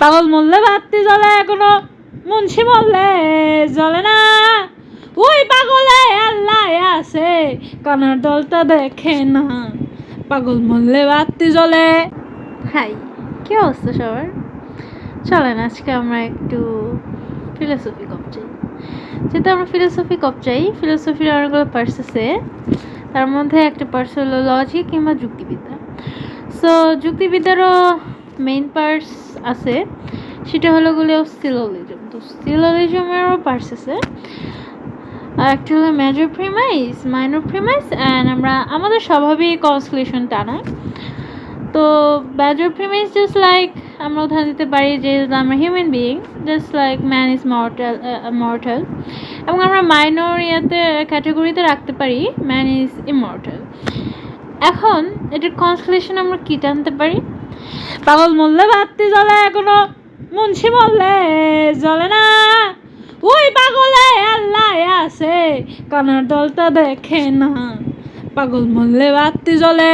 পাগল মরলে বাতি জ্বলে এখনও মুন্সি মরলে জ্বলে না। ওই পাগলে আল্লাহ আছে, কানার দলটা দেখে না। পাগল মরলে বাতি জ্বলে। হাই, কি অবস্থা সবার? চলেন, আজকে আমরা একটু ফিলোসফি কপ চাই। যেহেতু আমরা ফিলোসফি কপ চাই ফিলোসফির অনেকগুলো পার্স আছে। তার মধ্যে একটা পার্স হলো লজিক কিংবা যুক্তিবিদ্যা। সো যুক্তিবিদ্যারও মেইন পার্টস আছে, সেটা হলো গুলো সিলোলিজম তো সিলোলিজমেরও পার্টস আছে। একটা হলো major premise minor premise and আমরা, আমাদের স্বভাবিক কনসলেশন টানা। তো মেজর প্রিমাইস জাস্ট লাইক আমরা উদাহরণ দিতে পারি যে, আমরা human being just like man is mortal mortal এবং আমরা মাইনর ইয়াতে ক্যাটাগরিতে রাখতে পারি ম্যান ইজ ইমর্টাল এখন, এটার কনসলেশন আমরা কী টানতে পারি? পাগল মরলে বাতি জ্বলে এখনও মুন্সি মরলে জ্বলে না। ওই পাগলে আল্লাহ আছে, কানার দলটা দেখে না। পাগল মরলে বাতি জ্বলে